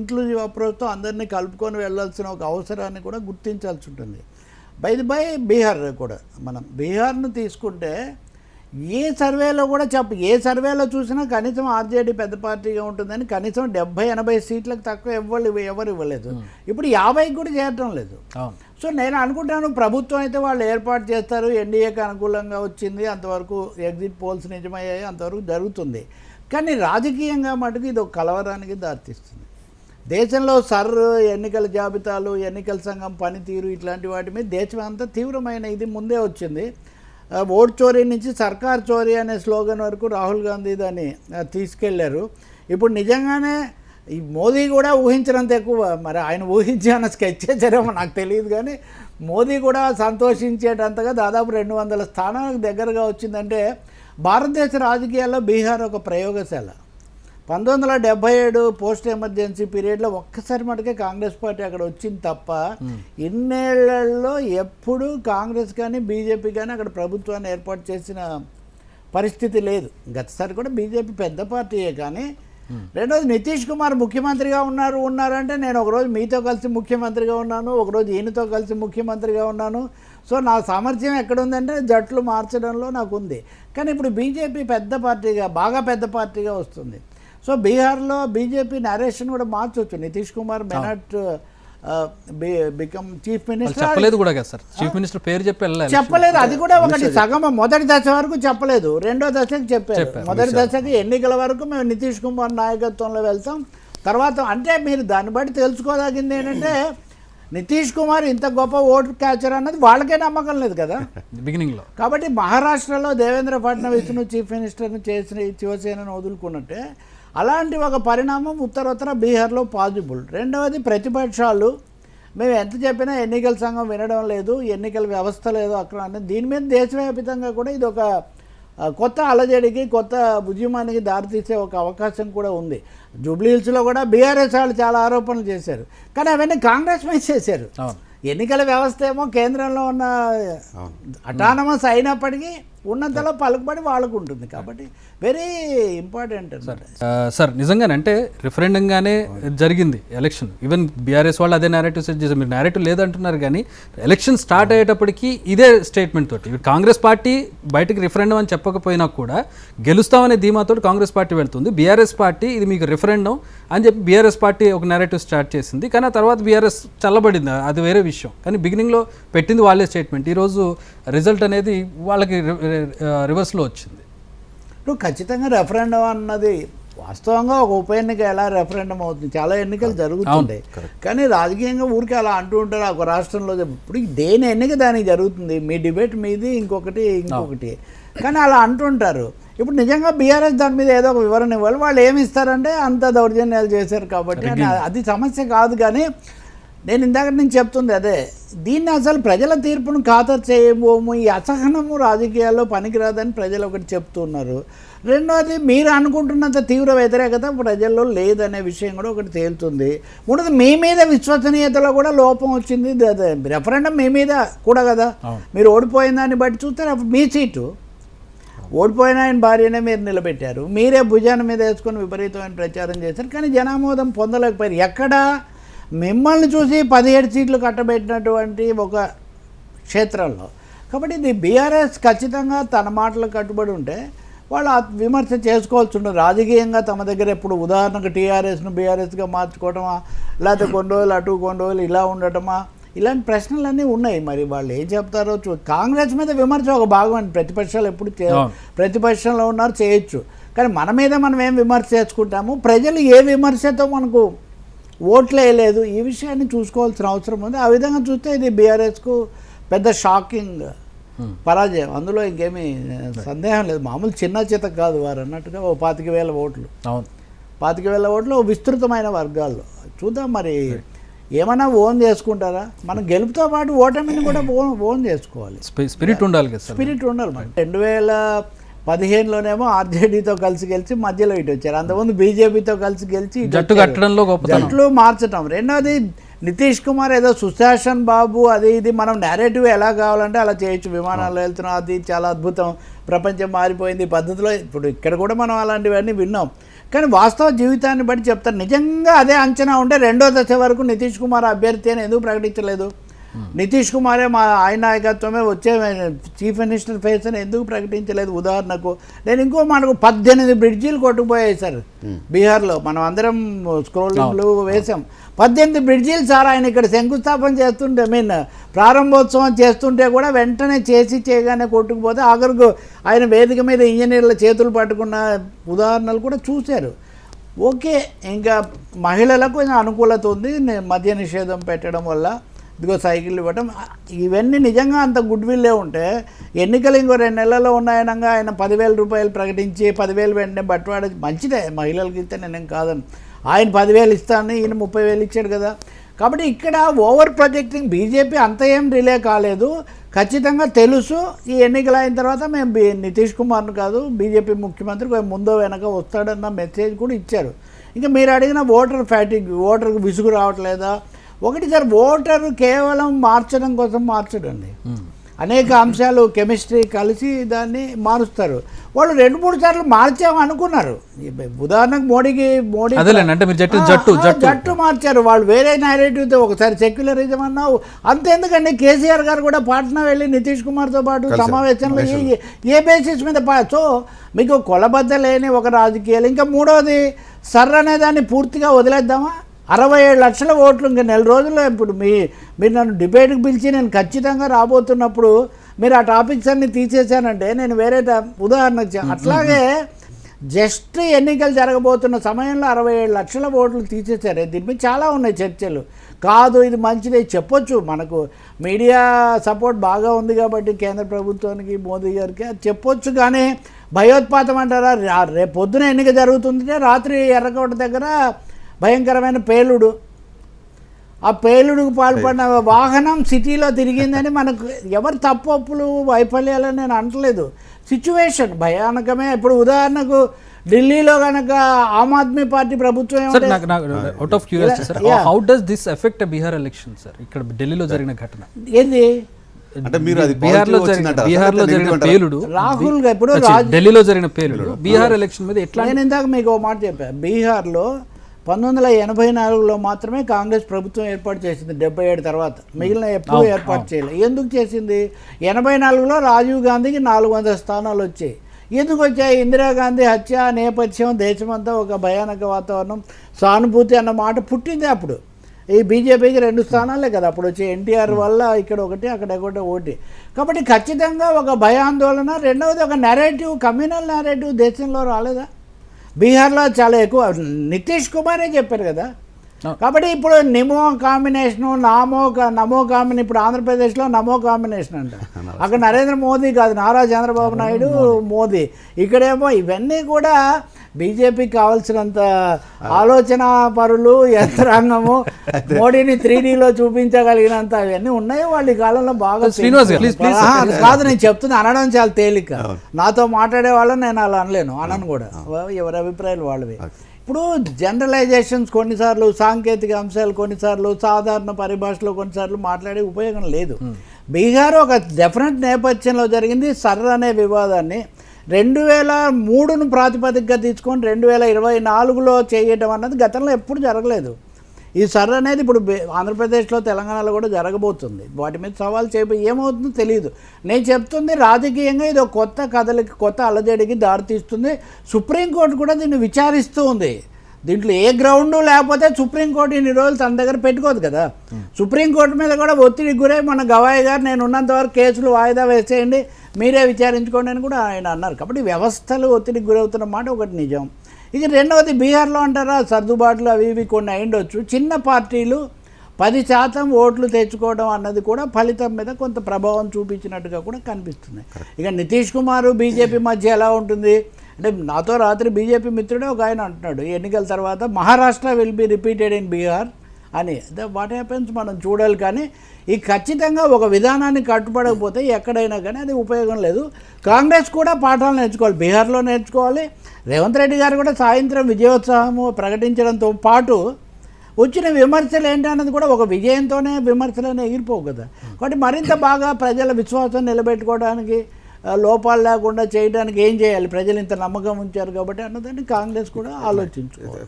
Inclusive అప్రోచ్తో అందరినీ కలుపుకొని వెళ్ళాల్సిన ఒక అవసరాన్ని కూడా గుర్తించాల్సి ఉంటుంది. బైది బై బీహార్ కూడా మనం బీహార్ను తీసుకుంటే ఏ సర్వేలో కూడా చెప్ప ఏ సర్వేలో చూసినా కనీసం ఆర్జేడీ పెద్ద పార్టీగా ఉంటుందని కనీసం డెబ్బై ఎనభై సీట్లకు తక్కువ ఎవరు ఎవరు ఇవ్వలేదు. ఇప్పుడు యాభైకి కూడా చేరటం లేదు. సో నేను అనుకుంటాను ప్రభుత్వం అయితే వాళ్ళు ఏర్పాటు చేస్తారు ఎన్డీఏకి అనుకూలంగా వచ్చింది అంతవరకు ఎగ్జిట్ పోల్స్ నిజమయ్యాయి అంతవరకు జరుగుతుంది. కానీ రాజకీయంగా మటుకు ఇది ఒక కలవరానికి దారితీస్తుంది. దేశంలో సర్ ఎన్నికల జాబితాలు ఎన్నికల సంఘం పనితీరు ఇట్లాంటి వాటి మీద దేశం అంతా తీవ్రమైన ఇది ముందే వచ్చింది. ఆ, ఓట్ చోరీ నుంచి సర్కార్ చోరీ అనే స్లోగన్ వరకు రాహుల్ గాంధీ దాన్ని తీసుకెళ్ళారు. ఇప్పుడు నిజంగానే ఈ మోదీ కూడా ఊహించినంత ఎక్కువ మరి ఆయన ఊహించి అన్న స్కెచ్ చేశారేమో నాకు తెలియదు కానీ మోదీ కూడా సంతోషించేటంతగా దాదాపు రెండు వందల స్థానాలకు దగ్గరగా వచ్చిందంటే భారతదేశ రాజకీయాల్లో బీహార్ ఒక ప్రయోగశాల. పంతొమ్మిది వందల డెబ్బై ఏడు పోస్ట్ ఎమర్జెన్సీ పీరియడ్లో ఒక్కసారి మటుకే కాంగ్రెస్ పార్టీ అక్కడ వచ్చింది తప్ప ఇన్నేళ్ళలో ఎప్పుడు కాంగ్రెస్ కానీ బీజేపీ కానీ అక్కడ ప్రభుత్వాన్ని ఏర్పాటు చేసిన పరిస్థితి లేదు. గతసారి కూడా బీజేపీ పెద్ద పార్టీయే కానీ రెండోది నితీష్ కుమార్ ముఖ్యమంత్రిగా ఉన్నారు ఉన్నారంటే నేను ఒకరోజు మీతో కలిసి ముఖ్యమంత్రిగా ఉన్నాను ఒకరోజు ఈయనతో కలిసి ముఖ్యమంత్రిగా ఉన్నాను. సో నా సామర్థ్యం ఎక్కడుందంటే జట్లు మార్చడంలో నాకు ఉంది. కానీ ఇప్పుడు బీజేపీ పెద్ద పార్టీగా బాగా పెద్ద పార్టీగా వస్తుంది. సో బీహార్లో బీజేపీ నరేషన్ కూడా మార్చొచ్చు. Nitish Kumar may not become chief minister చెప్పలేదు కూడా కదా సార్. చీఫ్ మినిస్టర్ పేరు చెప్పి చెప్పలేదు. అది కూడా ఒకటి సగం మొదటి దశ వరకు చెప్పలేదు. రెండో దశకి చెప్పారు. మొదటి దశకి ఎన్నికల వరకు మేము నితీష్ కుమార్ నాయకత్వంలో వెళ్తాం. తర్వాత అంటే మీరు దాన్ని బట్టి తెలుసుకోదగింది ఏంటంటే నితీష్ కుమార్ ఇంత గొప్ప ఓటు క్యాచర్ అన్నది వాళ్ళకే నమ్మకం లేదు కదా. బిగినింగ్లో. కాబట్టి మహారాష్ట్రలో దేవేంద్ర ఫడ్నవీస్ను చీఫ్ మినిస్టర్ను చేసిన శివసేనను వదులుకున్నట్టే అలాంటి ఒక పరిణామం ఉత్తరోత్తర బీహార్లో పాజిబుల్. రెండవది ప్రతిపక్షాలు. మేము ఎంత చెప్పినా ఎన్నికల సంఘం వినడం లేదు ఎన్నికల వ్యవస్థ లేదు అక్కడ అనేది దీని మీద దేశవ్యాప్తంగా కూడా ఇది ఒక కొత్త అలజడికి కొత్త ఉద్యమానికి దారితీసే ఒక అవకాశం కూడా ఉంది. జూబ్లీ హిల్స్లో కూడా బీఆర్ఎస్ వాళ్ళు చాలా ఆరోపణలు చేశారు. కానీ అవన్నీ కాంగ్రెస్ మీద చేశారు. ఎన్నికల వ్యవస్థ ఏమో కేంద్రంలో ఉన్న అటానమస్ అయినప్పటికీ ఉన్నంతలో పలుకుబడి వాళ్ళకు ఉంటుంది కాబట్టి వెరీ ఇంపార్టెంట్ సార్ నిజంగానే అంటే రిఫరెండంగానే జరిగింది ఎలక్షన్. ఈవెన్ బీఆర్ఎస్ వాళ్ళు అదే నేరేటివ్ సెట్ చేశారు. మీరు నేరేటివ్ లేదంటున్నారు కానీ ఎలక్షన్ స్టార్ట్ అయ్యేటప్పటికి ఇదే స్టేట్మెంట్ తోటి. కాంగ్రెస్ పార్టీ బయటకు రిఫరెండం అని చెప్పకపోయినా కూడా గెలుస్తామనే ధీమాతో కాంగ్రెస్ పార్టీ వెళ్తుంది. బీఆర్ఎస్ పార్టీ ఇది మీకు రిఫరెండం అని చెప్పి బీఆర్ఎస్ పార్టీ ఒక నేరేటివ్ స్టార్ట్ చేసింది. కానీ ఆ తర్వాత బీఆర్ఎస్ చల్లబడింది. అది వేరే విషయం. కానీ బిగినింగ్లో పెట్టింది వాళ్ళే స్టేట్మెంట్ ఈరోజు రిజల్ట్ అనేది వాళ్ళకి రివర్స్లో వచ్చింది. ఇప్పుడు ఖచ్చితంగా రెఫరెండం అన్నది వాస్తవంగా ఒక ఉప ఎన్నిక ఎలా రెఫరెండం అవుతుంది? చాలా ఎన్నికలు జరుగుతుంటాయి. కానీ రాజకీయంగా ఊరికే అలా అంటూ ఉంటారు ఒక రాష్ట్రంలో. ఇప్పుడు దేని ఎన్నిక దానికి జరుగుతుంది? మీ డిబేట్ మీది ఇంకొకటి ఇంకొకటి. కానీ అలా అంటుంటారు ఇప్పుడు నిజంగా బీఆర్ఎస్ దాని మీద ఏదో ఒక వివరణ ఇవ్వాలి. వాళ్ళు ఏమి ఇస్తారంటే అంత దౌర్జన్యాలు చేశారు కాబట్టి అది సమస్య కాదు. కానీ నేను ఇందాక నేను చెప్తుంది అదే. దీన్ని అసలు ప్రజల తీర్పును ఖాతరు చేయబోము ఈ అసహనము రాజకీయాల్లో పనికిరాదని ప్రజలు ఒకటి చెప్తున్నారు. రెండోది మీరు అనుకుంటున్నంత తీవ్ర వ్యతిరేకత ప్రజల్లో లేదనే విషయం కూడా ఒకటి తేలుతుంది. మూడోది మీ మీద విశ్వసనీయతలో కూడా లోపం వచ్చింది. రెఫరెండం మీ మీద కూడా కదా. మీరు ఓడిపోయిన దాన్ని బట్టి చూస్తే మీ సీటు. ఓడిపోయిన ఆయన భార్యనే మీరు నిలబెట్టారు. మీరే భుజాన మీద వేసుకొని విపరీతమైన ప్రచారం చేశారు. కానీ జనామోదం పొందలేకపోయారు. ఎక్కడ మిమ్మల్ని చూసి పదిహేడు సీట్లు కట్టబెట్టినటువంటి ఒక క్షేత్రంలో. కాబట్టి ఇది బీఆర్ఎస్ ఖచ్చితంగా తన మాటలకు కట్టుబడి ఉంటే వాళ్ళు విమర్శ చేసుకోవాల్సి ఉంటుంది రాజకీయంగా తమ దగ్గర ఎప్పుడు ఉదాహరణకు టీఆర్ఎస్ను బీఆర్ఎస్గా మార్చుకోవటమా? లేకపోతే కొన్ని రోజులు అటు కొన్ని రోజులు ఇలా ఉండటమా? ఇలాంటి ప్రశ్నలన్నీ ఉన్నాయి. మరి వాళ్ళు ఏం చెప్తారో చూ కాంగ్రెస్ మీద విమర్శ ఒక భాగం అండి. ప్రతిపక్షాలు ఎప్పుడు చే. ప్రతిపక్షంలో ఉన్నారు చేయొచ్చు. కానీ మన మీద మనం ఏం విమర్శ చేసుకుంటాము? ప్రజలు ఏ విమర్శతో మనకు ఓట్లు వేయలేదు ఈ విషయాన్ని చూసుకోవాల్సిన అవసరం ఉంది. ఆ విధంగా చూస్తే ఇది బీఆర్ఎస్కు పెద్ద షాకింగ్ పరాజయం. అందులో ఇంకేమీ సందేహం లేదు. మామూలు చిన్న చిత కాదు వారు అన్నట్టుగా ఓ పాతిక వేల ఓట్లు. అవును. పాతిక వేల ఓట్లు విస్తృతమైన వర్గాల్లో. చూద్దాం మరి ఏమైనా ఓన్ చేసుకుంటారా? మనం గెలుపుతో పాటు ఓటమిని కూడా ఓన్ ఓన్ చేసుకోవాలి. స్పి- స్పిరిట్ ఉండాలి స్పిరిట్ ఉండాలి రెండు వేల పదిహేనులోనేమో ఆర్జేడీతో కలిసి గెలిచి మధ్యలో ఇటు వచ్చారు. అంతకుముందు బీజేపీతో కలిసి గెలిచి జట్టు. కట్టడంలో జట్లు మార్చటం. రెండోది నితీష్ కుమార్ ఏదో సుశాసన్ బాబు అది ఇది మనం నేరేటివ్ ఎలా కావాలంటే అలా చేయొచ్చు. విమానాల్లో వెళ్తున్నాం అది చాలా అద్భుతం. ప్రపంచం మారిపోయింది పద్ధతిలో. ఇప్పుడు ఇక్కడ కూడా మనం అలాంటివన్నీ విన్నాం. కానీ వాస్తవ జీవితాన్ని బట్టి చెప్తారు నిజంగా అదే అంచనా ఉంటే రెండో దశ వరకు నితీష్ కుమార్ అభ్యర్థి అని ఎందుకు ప్రకటించలేదు? నితీష్ కుమారే మా ఆయన నాయకత్వమే వచ్చే చీఫ్ మినిస్టర్ ఫేస్ అని ఎందుకు ప్రకటించలేదు? ఉదాహరణకు నేను ఇంకో మనకు పద్దెనిమిది బ్రిడ్జీలు కొట్టుకుపోయాయి సార్. బీహార్లో మనం అందరం స్క్రోలింగ్లు వేసాం పద్దెనిమిది బ్రిడ్జీలు సార్ ఆయన ఇక్కడ శంకుస్థాపన చేస్తుంటే మీన్ ప్రారంభోత్సవం చేస్తుంటే కూడా వెంటనే చేసి చేయగానే కొట్టుకుపోతే ఆఖరుకు ఆయన వేదిక మీద ఇంజనీర్ల చేతులు పట్టుకున్న ఉదాహరణలు కూడా చూశారు. ఓకే ఇంకా మహిళలకు అనుకూలత ఉంది. మద్య నిషేధం పెట్టడం వల్ల ఇదిగో సైకిల్ ఇవ్వటం. ఇవన్నీ నిజంగా అంత గుడ్ విల్లే ఉంటే ఎన్నికలు ఇంకో రెండు నెలల్లో ఉన్నాయనగా ఆయన పదివేల రూపాయలు ప్రకటించి పదివేలు వెంటనే బట్వాడ మంచిదే మహిళలకి ఇస్తే నేనేం కాదని. ఆయన పదివేలు ఇస్తాను ఈయన ముప్పై వేలు ఇచ్చాడు కదా. కాబట్టి ఇక్కడ ఓవర్ ప్రొజెక్టింగ్ బీజేపీ అంత ఏం రిలే కాలేదు. ఖచ్చితంగా తెలుసు ఈ ఎన్నికలు అయిన తర్వాత మేము నితీష్ కుమార్ను కాదు బీజేపీ ముఖ్యమంత్రి ముందో వెనక వస్తాడన్న మెసేజ్ కూడా ఇచ్చారు. ఇంకా మీరు అడిగిన ఓటర్ ఫ్యాటిక్ ఓటర్కి విసుగు రావట్లేదా? ఒకటి సార్ ఓటర్ కేవలం మార్చడం కోసం మార్చడండి. అనేక అంశాలు కెమిస్ట్రీ కలిసి దాన్ని మారుస్తారు. వాళ్ళు రెండు మూడు సార్లు మార్చాము అనుకున్నారు. ఉదాహరణకు మోడీకి మోడీ జట్టు జట్టు. మార్చారు. వాళ్ళు వేరే నేరేటివ్తో ఒకసారి సెక్యులరిజం అన్నావు. అంతెందుకండి కేసీఆర్ గారు కూడా పాట్నా వెళ్ళి నితీష్ కుమార్తో పాటు. సమావేశంలో ఏ- ఏ బేసిస్ మీద సో మీకు కొలబద్ద లేని ఒక రాజకీయాలు. ఇంకా మూడవది సర్ర అనే దాన్ని పూర్తిగా వదిలేద్దామా? అరవై ఏడు లక్షల ఓట్లు ఇంకా నెల రోజుల్లో ఇప్పుడు మీ మీరు నన్ను డిబేట్కి పిలిచి నేను ఖచ్చితంగా రాబోతున్నప్పుడు మీరు ఆ టాపిక్స్ అన్ని తీసేశానంటే నేను వేరే ఉదాహరణకు అట్లాగే జస్ట్ ఎన్నికలు జరగబోతున్న సమయంలో అరవై ఏడు లక్షల ఓట్లు తీసేశారు. దీని మీద చాలా ఉన్నాయి చర్చలు. కాదు ఇది మంచిది. చెప్పొచ్చు. మనకు మీడియా సపోర్ట్ బాగా ఉంది కాబట్టి కేంద్ర ప్రభుత్వానికి మోదీ గారికి అది చెప్పొచ్చు కానీ భయోత్పాతం అంటారా? రా- రేపు పొద్దున ఎన్నిక జరుగుతుందంటే రాత్రి ఎర్రకోట దగ్గర భయంకరమైన పేలుడు. ఆ పేలుడుకు పాల్పడిన వాహనం సిటీలో తిరిగిందని మనకు ఎవరు తప్పు ఒప్పులు వైఫల్యాలని నేను అంటలేదు సిచ్యువేషన్ భయానకమే. ఇప్పుడు ఉదాహరణకు ఢిల్లీలో కనుక ఆమ్ ఆద్మీ పార్టీ ప్రభుత్వం out of curiosity sir. How does this effect Bihar election sir ఇక్కడ ఢిల్లీలో జరిగిన ఘటన. ఏంది? అంటే మీరు అది బీహార్లో జరిగిన? బీహార్లో జరిగిన? పేలుడు రాహుల్గా ఇప్పుడు ఢిల్లీలో జరిగిన పేలుడు. బీహార్ ఎలక్షన్ మీద ఎట్లా నేను ఇందాక మీకు ఒక మాట చెప్పాను బీహార్లో పంతొమ్మిది వందల ఎనభై నాలుగులో మాత్రమే కాంగ్రెస్ ప్రభుత్వం ఏర్పాటు చేసింది డెబ్బై ఏడు తర్వాత. మిగిలిన ఎప్పుడూ ఏర్పాటు చేయలేదు ఎందుకు చేసింది? ఎనభై నాలుగులో రాజీవ్ గాంధీకి నాలుగు వందల స్థానాలు వచ్చాయి. ఎందుకు వచ్చాయి? ఇందిరాగాంధీ హత్య నేపథ్యం దేశమంతా ఒక భయానక వాతావరణం సానుభూతి అన్న మాట పుట్టింది అప్పుడు. ఈ బీజేపీకి రెండు స్థానాలే కదా. అప్పుడు వచ్చి ఎన్టీఆర్ వల్ల ఇక్కడ ఒకటి అక్కడ ఒకటి ఒకటి కాబట్టి ఖచ్చితంగా ఒక భయాందోళన. రెండవది ఒక నెరేటివ్ కమ్యూనల్ నెరేటివ్ దేశంలో రాలేదా? బీహార్లో చాలా ఎక్కువ. నితీష్ కుమారే చెప్పారు కదా. కాబట్టి ఇప్పుడు నిమో కాంబినేషను నామో కా- నమో కాంబినేషన్ ఇప్పుడు ఆంధ్రప్రదేశ్లో నమో కాంబినేషన్ అంట. అక్కడ నరేంద్ర మోదీ కాదు నారా చంద్రబాబు నాయుడు మోదీ. ఇక్కడేమో ఇవన్నీ కూడా బీజేపీకి కావాల్సినంత ఆలోచన పరులు యంత్రాంగము మోడీని త్రీ లో చూపించగలిగినంత అవన్నీ ఉన్నాయి వాళ్ళు ఈ కాలంలో బాగా కాదు నేను చెప్తున్నా అనడం చాలా తేలిక. నాతో మాట్లాడే వాళ్ళని నేను అలా అనలేను అనను కూడా. ఎవరి అభిప్రాయాలు వాళ్ళవి. ఇప్పుడు జనరలైజేషన్స్ కొన్నిసార్లు సాంకేతిక అంశాలు కొన్నిసార్లు సాధారణ పరిభాషలో కొన్నిసార్లు మాట్లాడే ఉపయోగం లేదు. బీహార్ ఒక డెఫినెట్ నేపథ్యంలో జరిగింది. సర్ర అనే వివాదాన్ని రెండు వేల మూడును ప్రాతిపదికగా తీసుకొని రెండు వేల ఇరవై నాలుగులో చేయటం అన్నది గతంలో ఎప్పుడు జరగలేదు. ఈ సర్ అనేది ఇప్పుడు ఆంధ్రప్రదేశ్లో తెలంగాణలో కూడా జరగబోతుంది. వాటి మీద సవాల్ చేయబో ఏమవుతుందో తెలియదు నేను చెప్తుంది రాజకీయంగా ఇది ఒక కొత్త కథలకి కొత్త అలజడికి దారితీస్తుంది. సుప్రీంకోర్టు కూడా దీన్ని విచారిస్తూ ఉంది. దీంట్లో ఏ గ్రౌండ్ లేకపోతే సుప్రీంకోర్టు ఇన్ని రోజులు తన దగ్గర పెట్టుకోదు కదా. సుప్రీంకోర్టు మీద కూడా ఒత్తిడికి గురై మన గవాయి గారు నేను ఉన్నంత వరకు కేసులు వాయిదా వేసేయండి మీరే విచారించుకోండి అని కూడా ఆయన అన్నారు. కాబట్టి వ్యవస్థలు ఒత్తిడికి గురవుతున్న మాట ఒకటి నిజం. ఇక రెండవది బీహార్లో అంటారా? సర్దుబాట్లు అవి ఇవి కొన్ని అయిండొచ్చు చిన్న పార్టీలు పది శాతం ఓట్లు తెచ్చుకోవడం అన్నది కూడా ఫలితం మీద కొంత ప్రభావం చూపించినట్టుగా కూడా కనిపిస్తుంది ఇక నితీష్ కుమార్ బీజేపీ మధ్య ఎలా ఉంటుంది? అంటే నాతో రాత్రి బీజేపీ మిత్రుడే ఒక ఆయన అంటున్నాడు. ఎన్నికల తర్వాత Maharashtra will be repeated in Bihar అని. వాట్ హ్యాపెన్స్ మనం చూడాలి కానీ ఈ ఖచ్చితంగా ఒక విధానాన్ని కట్టుబడకపోతే ఎక్కడైనా కానీ అది ఉపయోగం లేదు. కాంగ్రెస్ కూడా పాఠాలు నేర్చుకోవాలి. బీహార్లో నేర్చుకోవాలి. రేవంత్ రెడ్డి గారు కూడా సాయంత్రం విజయోత్సవము ప్రకటించడంతో పాటు వచ్చిన విమర్శలు ఏంటన్నది కూడా ఒక విజయంతోనే విమర్శలు ఎగిరిపోవు కదా. కాబట్టి మరింత బాగా ప్రజల విశ్వాసం నిలబెట్టుకోవడానికి లోపాలు లేకుండా చేయడానికి ఏం చేయాలి? ప్రజలు ఇంత నమ్మకం ఉంచారు కాబట్టి అన్నదాన్ని కాంగ్రెస్ కూడా ఆలోచించుకోవాలి.